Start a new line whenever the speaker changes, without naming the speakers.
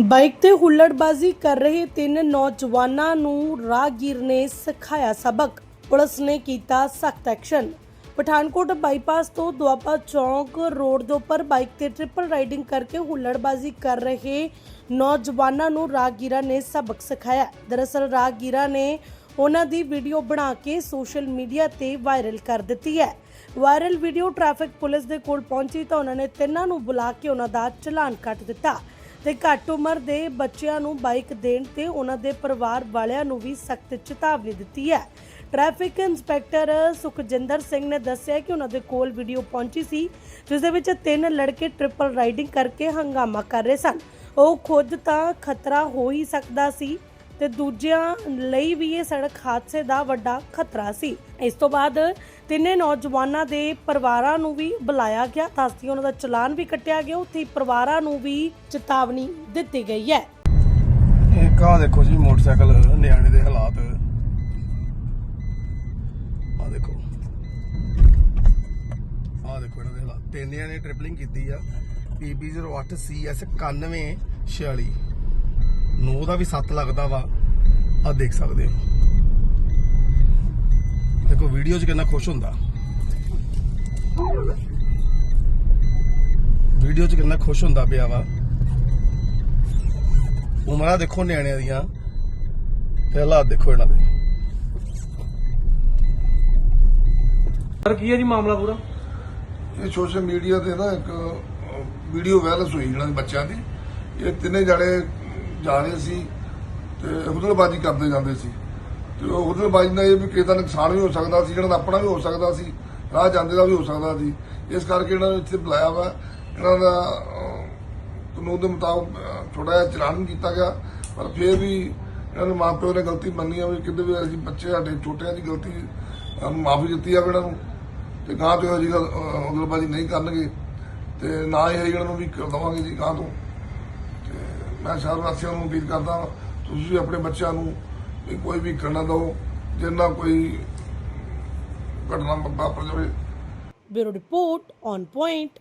Bike ਤੇ ਹੁੱਲੜਬਾਜ਼ੀ ਕਰ ਰਹੇ ਤਿੰਨ ਨੌਜਵਾਨਾਂ ਨੂੰ ਰਾਹਗੀਰ ਨੇ ਸਿਖਾਇਆ ਸਬਕ। ਪੁਲਿਸ ਨੇ ਕੀਤਾ ਸਖਤ ਐਕਸ਼ਨ। ਪਠਾਨਕੋਟ ਬਾਈਪਾਸ ਤੋਂ ਦੁਆਬਾ ਚੌਂਕ ਰੋਡ ਦੇ ਉੱਪਰ ਬਾਈਕ ਤੇ ਟ੍ਰਿਪਲ ਰਾਈਡਿੰਗ ਕਰਕੇ ਹੁੱਲੜਬਾਜ਼ੀ ਕਰ ਰਹੇ ਨੌਜਵਾਨਾਂ ਨੂੰ ਰਾਹਗੀਰਾਂ ਨੇ ਸਬਕ ਸਿਖਾਇਆ। ਦਰਅਸਲ ਰਾਹਗੀਰਾਂ ਨੇ ਉਹਨਾਂ ਦੀ ਵੀਡੀਓ ਬਣਾ ਕੇ ਸੋਸ਼ਲ ਮੀਡੀਆ ਤੇ ਵਾਇਰਲ ਕਰ ਦਿੱਤੀ ਹੈ। ਵਾਇਰਲ ਵੀਡੀਓ ਟ੍ਰੈਫਿਕ ਪੁਲਿਸ ਦੇ ਕੋਲ ਪਹੁੰਚੀ ਤਾਂ ਉਹਨਾਂ ਨੇ ਤਿੰਨਾਂ ਨੂੰ ਬੁਲਾ ਕੇ ਉਹਨਾਂ ਦਾ ਚਲਾਨ ਕੱਟ ਦਿੱਤਾ। ਤੇ ਘੱਟ ਉਮਰ ਦੇ ਬੱਚਿਆਂ ਨੂੰ ਬਾਈਕ ਦੇਣ ਤੇ ਉਹਨਾਂ ਦੇ ਪਰਿਵਾਰ ਵਾਲਿਆਂ ਨੂੰ ਵੀ ਸਖਤ ਚੇਤਾਵਨੀ ਦਿੱਤੀ ਹੈ। ਟ੍ਰੈਫਿਕ ਇੰਸਪੈਕਟਰ ਸੁਖਜਿੰਦਰ ਸਿੰਘ ਨੇ ਦੱਸਿਆ ਕਿ ਉਹਨਾਂ ਦੇ ਕੋਲ ਵੀਡੀਓ ਪਹੁੰਚੀ ਸੀ, ਜਿਸ ਦੇ ਵਿੱਚ ਤਿੰਨ ਲੜਕੇ ਟ੍ਰਿਪਲ ਰਾਈਡਿੰਗ ਕਰਕੇ ਹੰਗਾਮਾ ਕਰ ਰਹੇ ਸਨ। ਉਹ ਖੁਦ ਤਾਂ ਖਤਰਾ ਹੋ ਹੀ ਸਕਦਾ ਸੀ ਤੇ ਦੂਜਿਆਂ ਲਈ ਵੀ ਇਹ ਸੜਕ ਹਾਦਸੇ ਦਾ ਵੱਡਾ ਖਤਰਾ ਸੀ। ਇਸ ਤੋਂ ਬਾਅਦ ਤਿੰਨੇ ਨੌਜਵਾਨਾਂ ਦੇ ਪਰਿਵਾਰਾਂ ਨੂੰ ਵੀ ਬੁਲਾਇਆ ਗਿਆ। ਤਾਸਤੀ ਉਹਨਾਂ ਦਾ ਚਲਾਨ ਵੀ ਕੱਟਿਆ ਗਿਆ। ਉੱਥੇ ਪਰਿਵਾਰਾਂ ਨੂੰ ਵੀ ਚੇਤਾਵਨੀ ਦਿੱਤੀ ਗਈ ਹੈ।
ਇੱਕ ਆ ਦੇਖੋ ਜੀ, ਮੋਟਰਸਾਈਕਲ ਨਿਆਣੇ ਦੇ ਹਾਲਾਤ। ਆ ਦੇਖੋ। ਆ ਦੇਖੋ ਇਹਨਾਂ ਦੇ ਹਾਲਾਤ। ਤਿੰਨ ਨਿਆਣੇ ਟ੍ਰਿਪਲਿੰਗ ਕੀਤੀ ਆ। PB08 CS 9146 ਨੋ ਦਾ ਵੀ 7 ਲੱਗਦਾ ਵਾ ਆ ਦੇਖ ਸਕਦੇ ਹੋ। ਦੇਖੋ ਵੀਡੀਓ 'ਚ ਕਿੰਨਾ ਖੁਸ਼ ਹੁੰਦਾ। ਵੀਡੀਓ 'ਚ ਕਿੰਨਾ ਖੁਸ਼ ਹੁੰਦਾ ਪਿਆ ਵਾ। ਉਮਰਾਂ ਦੇਖੋ ਨਿਆਣਿਆਂ ਦੀਆਂ ਤੇ ਹਾਲਾਤ ਦੇਖੋ ਇਹਨਾਂ ਦੇ।
ਸਰ ਕੀ ਹੈ ਜੀ ਮਾਮਲਾ ਪੂਰਾ?
ਇਹ ਸੋਸ਼ਲ ਮੀਡੀਆ ਤੇ ਨਾ ਇੱਕ ਵੀਡੀਓ ਵਾਇਰਲ ਹੋਈ ਇਹਨਾਂ ਦੇ ਬੱਚਿਆਂ ਦੀ। ਇਹ ਤਿੰਨੇ ਜਾਣੇ ਜਾ ਰਹੇ ਸੀ ਤੇ ਹੁਦਲਬਾਜ਼ੀ ਕਰਦੇ ਜਾਂਦੇ ਸੀ। ਤੇ ਉਹ ਹੁਦਲਬਾਜ਼ੀ ਨਾਲ ਇਹ ਵੀ ਕਿਸੇ ਦਾ ਨੁਕਸਾਨ ਵੀ ਹੋ ਸਕਦਾ ਸੀ ਜਿਹੜਾ ਦਾ ਆਪਣਾ ਵੀ ਹੋ ਸਕਦਾ ਸੀ ਰਾਹ ਜਾਂਦੇ ਦਾ ਵੀ ਹੋ ਸਕਦਾ ਸੀ। ਇਸ ਕਰਕੇ ਇਹਨਾਂ ਨੂੰ ਇੱਥੇ ਬੁਲਾਇਆ ਵਾ। ਇਹਨਾਂ ਦਾ ਕਾਨੂੰਨ ਦੇ ਮੁਤਾਬਕ ਅਹ, ਥੋੜਾ ਜਿਹਾ ਚਲਾਨ ਕੀਤਾ ਗਿਆ। ਪਰ ਫਿਰ ਵੀ ਇਹਨਾਂ ਨੂੰ ਮਾਪਿਓ ਨੇ ਗਲਤੀ ਮੰਨੀ ਆ ਵੀ ਕਿਤੇ ਵੀ ਅਸੀਂ ਬੱਚੇ ਸਾਡੇ ਛੋਟਿਆਂ ਦੀ ਗਲਤੀ ਮਾਫੀ ਦਿੱਤੀ ਜਾਵੇ ਇਹਨਾਂ ਨੂੰ। ਤੇ ਗਾਂ ਤੋਂ ਜੀ ਉਗਲਬਾਜੀ ਨਹੀਂ ਕਰਨਗੇ। ਤੇ ਨਾ ਹੀ ਇਹਨਾਂ ਨੂੰ ਵੀ ਕਰ ਦਵਾਂਗੇ ਜੀ ਗਾਂ ਤੋਂ। ਮੈਂ ਸ਼ਹਿਰ ਵਾਸੀਆਂ ਨੂੰ ਅਪੀਲ ਕਰਦਾ ਤੁਸੀਂ ਆਪਣੇ ਬੱਚਿਆਂ ਨੂੰ ਕੋਈ ਵੀ ਕਰਨਾ ਦਿਓ, ਜਿੰਨਾ ਕੋਈ ਘਟਨਾ ਵਾਪਰ ਜਾਵੇ।
Bureau report on point